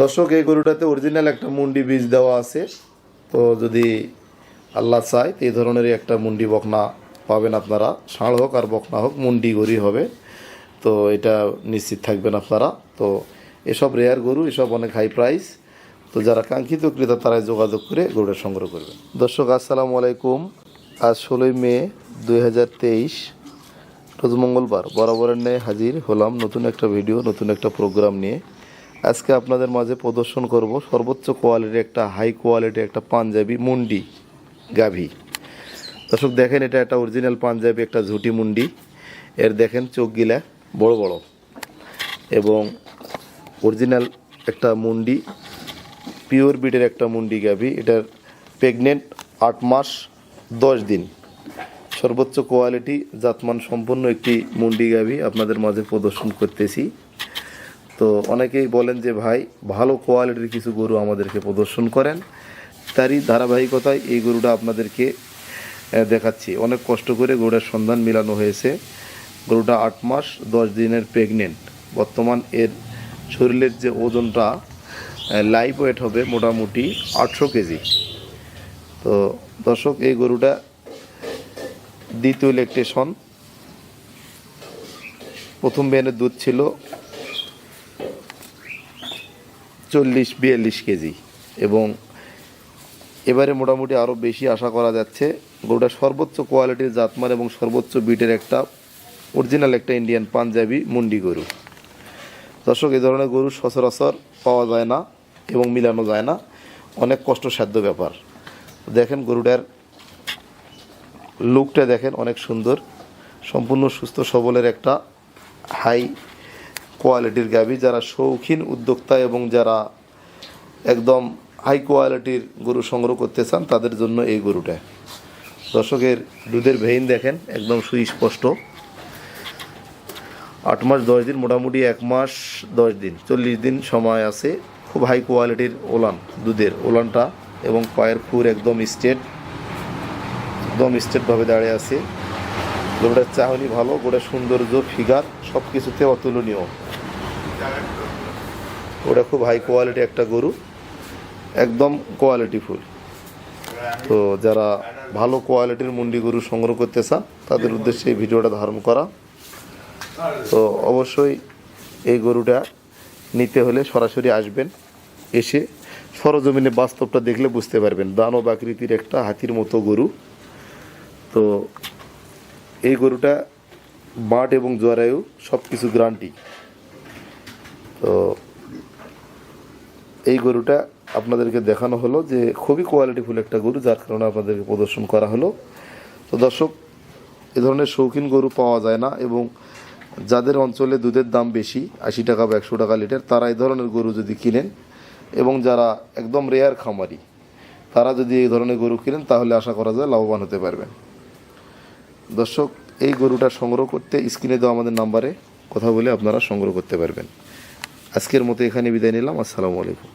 দর্শক, এই গরুটাতে অরিজিনাল একটা মুন্ডি বীজ দেওয়া আছে। তো যদি আল্লাহ চায় এই ধরনেরই একটা মুন্ডি বকনা পাবেন আপনারা। ষাঁড় হোক আর বকনা হোক, মুন্ডি গরুই হবে। তো এটা নিশ্চিত থাকবেন আপনারা। তো এসব রেয়ার গরু, এসব অনেক হাই প্রাইস তো যারা কাঙ্ক্ষিত ক্রেতা, তারাই যোগাযোগ করে গরুটা সংগ্রহ করবেন। দর্শক, আসসালামু আলাইকুম। আজ ষোলোই মে দুই হাজার তেইশ, রোজ মঙ্গলবার। বরাবরের ন্যায় হাজির হলাম নতুন একটা ভিডিও নতুন একটা প্রোগ্রাম নিয়ে। আজকে আপনাদের মাঝে প্রদর্শন করব সর্বোচ্চ কোয়ালিটি একটা হাই কোয়ালিটি একটা পাঞ্জাবি মুন্ডি গাভী। দর্শক, দেখেন, এটা একটা অরিজিনাল পাঞ্জাবি, একটা ঝুটি মুন্ডি। এর দেখেন চোখগিলা বড় বড়। এবং অরিজিনাল একটা মুন্ডি পিওর বিটের একটা মুন্ডি গাভী। এটার প্রেগনেন্ট আট মাস, দশ দিন। সর্বোচ্চ কোয়ালিটি জাতমান সম্পন্ন একটি মুন্ডি গাভী আপনাদের মাঝে প্রদর্শন করতেছি। তো অনেকেই বলেন যে, ভাই, ভালো কোয়ালিটির কিছু গরু আমাদেরকে প্রদর্শন করেন। তারই ধারাবাহিকতায় এই গরুটা আপনাদেরকে দেখাচ্ছি। অনেক কষ্ট করে গরুটার সন্ধান মেলানো হয়েছে। গরুটা আট মাস, দশ দিনের প্রেগনেন্ট বর্তমান এর শরীরের যে ওজনটা লাইভ ওয়েট হবে মোটামুটি আটশো কেজি। তো দর্শক, এই গরুটা দ্বিতীয় ইলেকট্রেশন প্রথম বিয়ানের দুধ ছিল চল্লিশ, বিয়াল্লিশ কেজি। এবং এবারে মোটামুটি আরও বেশি আশা করা যাচ্ছে, গরুটা সর্বোচ্চ কোয়ালিটির জাতমান এবং সর্বোচ্চ বিটের একটা, অরিজিনাল একটা ইন্ডিয়ান পাঞ্জাবি মুন্ডি গরু। দর্শক এই ধরনের গরু সচরাচর পাওয়া যায় না এবং মিলানো যায় না। অনেক কষ্টসাধ্য ব্যাপার। দেখেন গরুটার লুকটা দেখেন অনেক সুন্দর। সম্পূর্ণ সুস্থ সবলের একটা হাই কোয়ালিটির গাভী যারা শৌখিন উদ্যোক্তা এবং যারা একদম হাই কোয়ালিটির গরু সংগ্রহ করতে চান, তাদের জন্য এই গরুটা। দর্শকের দুধের ভেইন দেখেন, একদম সুস্পষ্ট। আট মাস, দশ দিন, মোটামুটি এক মাস, দশ দিন, চল্লিশ দিন সময় আছে। খুব হাই কোয়ালিটির ওলান, দুধের ওলানটা এবং পায়ের খুর একদম স্ট্রেট একদম স্ট্রেটভাবে দাঁড়িয়ে আছে। গরুটার চাহনি ভালো গোটা সৌন্দর্য ফিগার সব কিছুতে অতুলনীয়। ওটা খুব হাই কোয়ালিটি একটা গরু, একদম কোয়ালিটিফুল তো যারা ভালো কোয়ালিটির মুন্ডি গরু সংগ্রহ করতে চান, তাদের উদ্দেশ্যে এই ভিডিওটা ধারণ করা। তো অবশ্যই এই গরুটা নিতে হলে সরাসরি আসবেন, এসে সরজমিনে বাস্তবটা দেখলে বুঝতে পারবেন, দানব আকৃতির একটা হাতির মতো গরু। তো এই গরুটা বাট এবং জরায়ু সব কিছু গ্রান্টি তো এই গরুটা আপনাদেরকে দেখানো হলো যে খুবই কোয়ালিটিফুল একটা গরু, যার কারণে আপনাদেরকে প্রদর্শন করা হলো। তো দর্শক, এ ধরনের শৌখিন গরু পাওয়া যায় না এবং যাদের অঞ্চলে দুধের দাম বেশি, আশি টাকা বা একশো টাকা লিটার, তারা এই ধরনের গরু যদি কিনেন এবং যারা একদম রেয়ার খামারি, তারা যদি এই ধরনের গরু কিনেন, তাহলে আশা করা যায় লাভবান হতে পারবেন। দর্শক, এই গরুটা সংগ্রহ করতে স্ক্রিনে দেওয়া আমাদের নাম্বারে কথা বলে আপনারা সংগ্রহ করতে পারবেন। আজকের মতো এখানে বিদায় নিলাম। আসসালামু আলাইকুম।